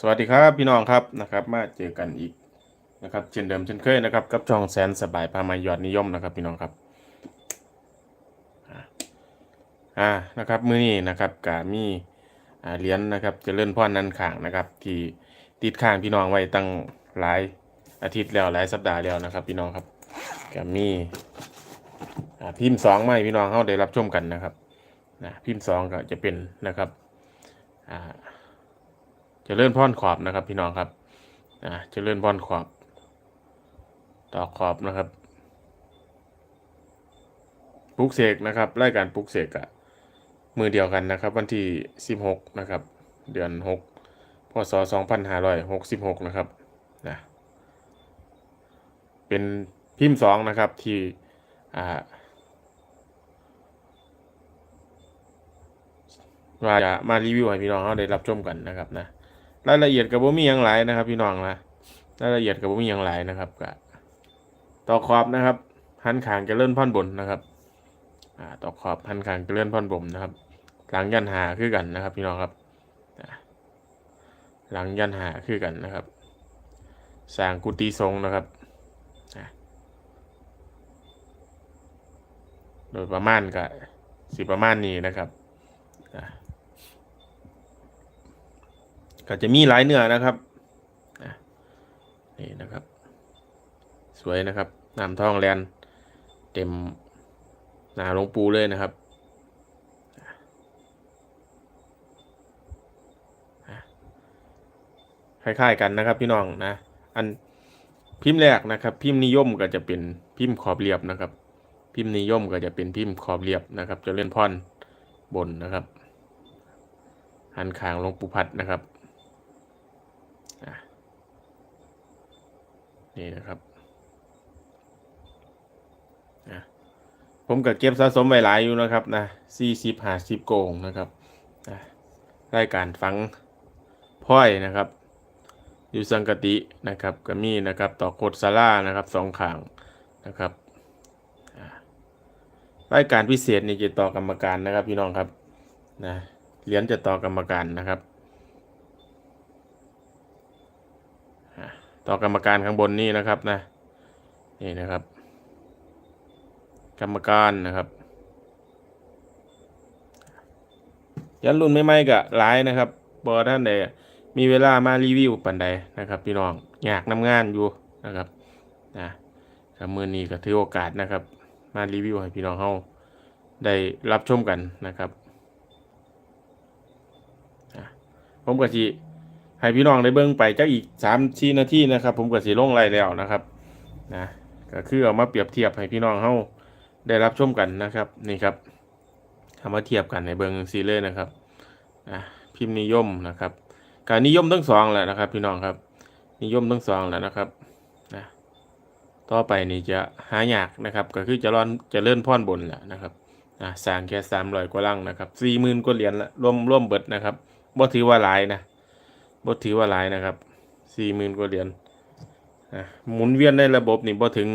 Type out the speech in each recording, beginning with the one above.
สวัสดีครับพี่น้องครับนะครับมาเจอกันอีกนะครับเช่นเดิมเช่นเคยนะครับกับช่องแสนสบายพามายอดนิยมนะครับพี่น้องครับอ่านะครับมือนี้นะครับกามีอ่าเหรียญนะครับจะเลื่อนพ่อนันข่างนะครับ ที่ติดข้างพี่น้องไว้ตั้งหลายอาทิตย์แล้วหลายสัปดาห์แล้วนะครับ พี่น้องครับกามีอ่าพิมพ์สองมาให้พี่น้องเข้าได้รับชมกันนะครับนะพิมพ์สองก็จะเป็นนะครับอ่า จะเจริญพรขอบนะครับ พี่น้องครับอ่าเจริญพรขอบ ต่อขอบนะครับปลุกเสกนะครับรายการปลุกเสกอะมือเดียวกันนะครับ วันที่ 16 นะครับ เดือน 6 พศ 2566 นะครับนะเป็นพิมพ์สองนะครับที่อ่าว่าจะมารีวิวให้พี่น้องเขาได้รับชมกันนะครับนะ รายละเอียดกับบ่มีหยังหลายนะครับ พี่น้องนะรายละเอียดกับบ่มีหยังหลายนะครับกะต่อขอบนะครับหันขางจะเลื่อนพ่อนบนนะครับอ่าต่อขอบหันขางจะเลื่อนพ่อนบนนะครับ หลังยันหาคือกันนะครับ พี่น้องครับหลังยันหาคือกันนะครับสร้างกุฏิทรงนะครับโดยประมาณก็สิประมาณนี้นะครับอ่า ก็จะมีหลายเนื้อนะครับนี่นะครับ สวยนะครับน้ำทองแลนเต็มหนาหลวงปูเลยนะครับคล้ายๆกันนะครับพี่น้องนะอันพิมพ์แรกนะครับ พิมพ์นิยมก็จะเป็นพิมพ์ขอบเรียบนะครับ พิมพ์นิยมก็จะเป็นพิมพ์ขอบเรียบนะครับจะเล่นพ่อนบนนะครับหันขางลงปูพัดนะครับ อะ นี่นะครับอะผมก็เก็บสะสมไว้หลายอยู่นะครับนะสี่สิบห้าสิบโกงนะครับอะรายการฟังพ้อยนะครับอยู่สังกตินะครับก็มีนะครับต่อโคดซาร่านะครับสองขางนะครับรายการพิเศษนี่จะต่อกรรมการนะครับพี่น้องครับนะเหรียญจะต่อกรรมการนะครับ ต่อกรรมการข้างบนนี่นะครับนะนี่นะครับ กรรมการนะครับ ยันรุ่นไม่ไม่ๆก็หลายนะครับบอท่านใดมีเวลามารีวิวปันใดนะครับพี่น้องอยากนำงานอยู่นะครับนะครับมือนี้ก็ถือโอกาสนะครับ มารีวิวให้พี่น้องเฮาได้รับชมกันนะครับผมก็สิ ให้พี่น้องได้เบิ่งไปจักอีกสามชีนาทีนะครับ ผมก็สิลงไล่แล้วนะครับนะก็คือเอามาเปรียบเทียบให้พี่น้องเฮาได้รับชมกันนะครับนี่ครับเอามาเทียบกันในเบิ่งซีเลยนะครับนะพิมพ์นิยมนะครับ การนิยมทั้งสองแหละนะครับ พี่น้องครับ นิยมทั้งสองแหละนะครับนะต่อไปนี่จะหายากนะครับ ก็คือจะร้อนจะเลื่อนพ่อนบนแหละนะครับนะสร้างแค่สามร้อยกว่าลังนะครับสี่หมื่นกว่าเหรียญละร่วมร่วมเบิดนะครับบ่ถือว่าหลายนะ บ่ถือว่าหลายนะครับสี่หมื่นกว่าเหรียญหมุนเวียนในระบบนี่บ่ถึง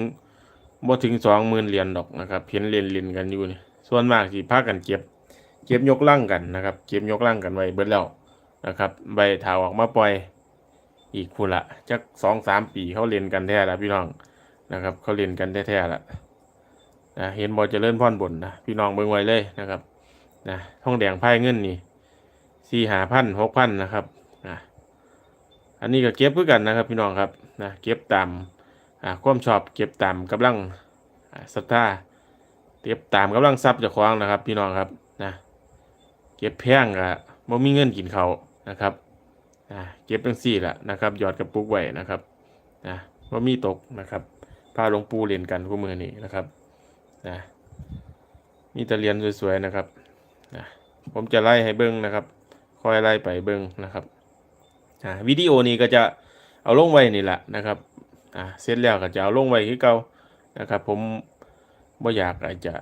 บ่ถึงสองหมื่นเหรียญดอกนะครับเห็นเล่นเล่นกันอยู่นี่ส่วนมากสิพากันเก็บ เก็บยกล่างกันนะครับ เก็บยกล่างกันไว้เบิดแล้วนะครับ ใบถาวออกมาปล่อยอีกคุณละจักสองสามปีเขาเล่นกันแท้ละพี่น้องนะครับ เขาเล่นกันแท้ๆละนะเห็นบอเจะเลื่อนพ่อนบนนะพี่น้องเบิ่งไว้เลยนะครับนะท่องแดงไพ่เงินนี่สี่หาพันหกพันนะครับ อันนี้ก็เก็บเพื่อกันนะครับพี่น้องครับนะเก็บตามอ่าความชอบเก็บตามกำลังอ่าศรัทธาเก็บตามกำลังทรัพย์จากของนะครับ พี่น้องครับนะเก็บแพงอะบ่มีเงินกินเขานะครับนะเก็บตั้งสี่ละนะครับหยอดกระปุกไว้นะครับนะบ่มีตกนะครับพาหลวงปู่เรียนกันคู่มือนี้นะครับนะมีแต่เรียนสวยๆนะครับนะผมจะไล่ให้เบิ้งนะครับ คอยไล่ไปเบิ้งนะครับ อ่าวิดีโอนี้ก็จะเอาลงไว้นี่แหละนะครับอ่าเสร็จแล้วก็จะเอาลงไว้คือเก่านะครับ ผมบ่อยากอาจจะ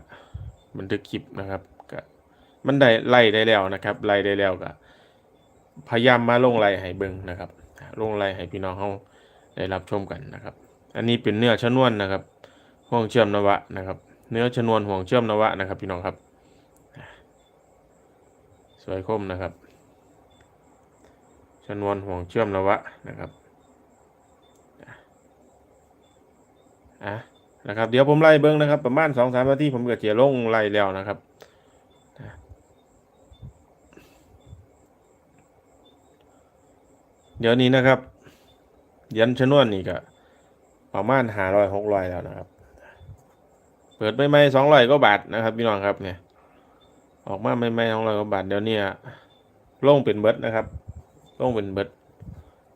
บันทึกคลิปนะครับก็มันได้ไล่ได้แล้วนะครับไล่ได้แล้วก็พยายามมาลงไล่ให้เบิ่งนะครับลงไล่ให้พี่น้องเฮาได้รับชมกันนะครับ อันนี้เป็นเนื้อชนวนนะครับห่วงเชื่อมนวะนะครับ เนื้อชนวนห่วงเชื่อมนวะนะครับ พี่น้องครับ สวยคมนะครับ นวนห่วงเชื่อมนวะนะครับอะนะครับ เดี๋ยวผมไล่เบิ้งนะครับ ประมาณสองสามนาทีผมเก็จะลงไล่แล้วนะครับเดี๋ยวนี้นะครับยันชนวนนี่ก็ประมาณหาร้อยหกร้อยแล้วนะครับ เปิดไม่ไม่สองร้อยก็บาทนะครับพี่น้องครับเนี่ย ออกมาไม่ไม่สองร้อยก็บาทเดี๋ยวนี้ลงเป็นเบิร์ดนะครับ ลงเป็นเบิด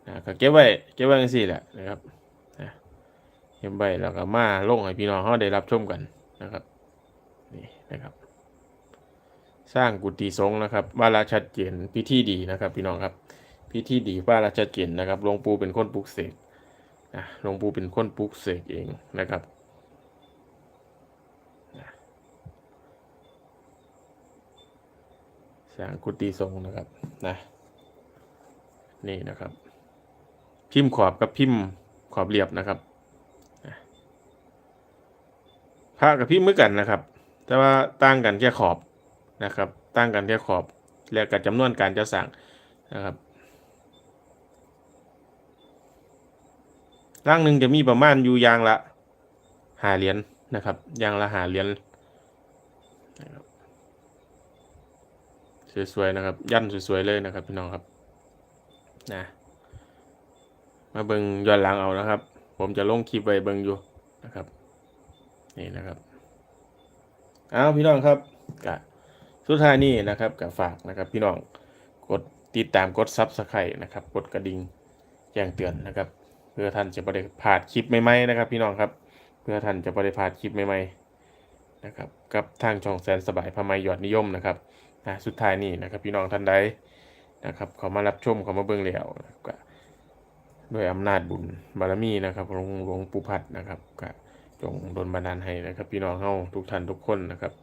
นะก็เก็บไว้เก็บไว้กันสิแหละนะครับนะเก็บไว้แล้วก็มาลงให้พี่น้องเขาได้รับชมกันนะครับนี่นะครับ สร้างกุฏิสงฆ์นะครับว่าละชัดเจนพิธีดีนะครับ พี่น้องครับพิธีดีว่าราชัดเจนนะครับหลวงปู่เป็นคนปลุกเสกนะหลวงปู่เป็นคนปลุกเสกเองนะครับสร้างกุฏิทรงฆ์นะครับนะ นี่นะครับ พิมพ์ขอบกับพิมพ์ขอบเรียบนะครับพระกับพิมพ์เมือกันนะครับ แต่ว่าต่างกันแค่ขอบนะครับ ต่างกันแค่ขอบแล้วกับจำนวนการจะสั่งนะครับร่างหนึ่งจะมีประมาณอยู่ยางละหาเหรียญนะครับยางละหาเหรียญสวยๆนะครับ ยันสวยๆเลยนะครับพี่น้องครับ นะ มาเบิงย้อนหลังเอานะครับ ผมจะลงคลิปไว้เบิงอยู่นะครับ นี่นะครับเอาพี่น้องครับกะสุดท้ายนี้นะครับกับฝากนะครับ พี่น้องกดติดตามกดซับสไครต์นะครับ กดกระดิ่งแจ้งเตือนนะครับ เพื่อท่านจะไม่ได้พลาดคลิปใหม่ๆนะครับ พี่น้องครับ เพื่อท่านจะไม่ได้พลาดคลิปใหม่ๆนะครับ กับทางช่องแสนสบายพมายยอดนิยมนะครับนะสุดท้ายนี้นะครับ พี่น้องท่านใด นะครับเขามารับชมเขามาเบิ่งแล้วก็ด้วยอำนาจบุญบารมีนะครับหลวงหลวงปู่พัดนะครับก็จงดลบันดาลให้นะครับ พี่น้องเฮาทุกท่านทุกคนนะครับ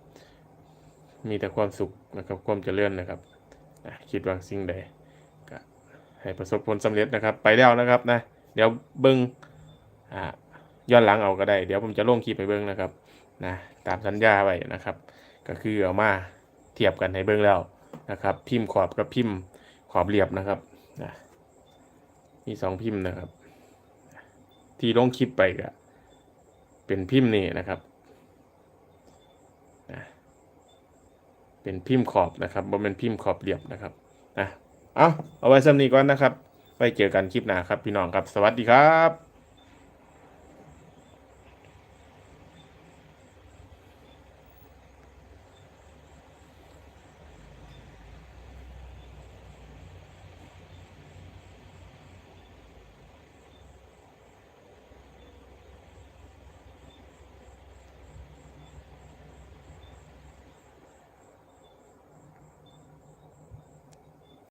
มีแต่ความสุขนะครับความเจริญนะครับคิดว่าสิ่งใดก็ให้ประสบผลสำเร็จนะครับ ไปแล้วนะครับนะเดี๋ยวเบิ้งอ่าย้อนหลังเอาก็ได้ เดี๋ยวผมจะลงคลิปไปเบิ้งนะครับนะตามสัญญาไว้นะครับ ก็คือเอามาเทียบกันให้เบิ้งแล้วนะครับ พิมพ์ขอบกับพิมพ์ ขอบเรียบนะครับนะมีสองพิมพ์นะครับ ที่ลงคลิปไปก็เป็นพิมพ์นี่นะครับนะเป็นพิมพ์ขอบนะครับบ่เป็นพิมพ์ขอบเรียบนะครับนะเอาเอาไว้สำนีก่อนนะครับ ไปเจอกันคลิปหน้าครับพี่น้องครับ สวัสดีครับ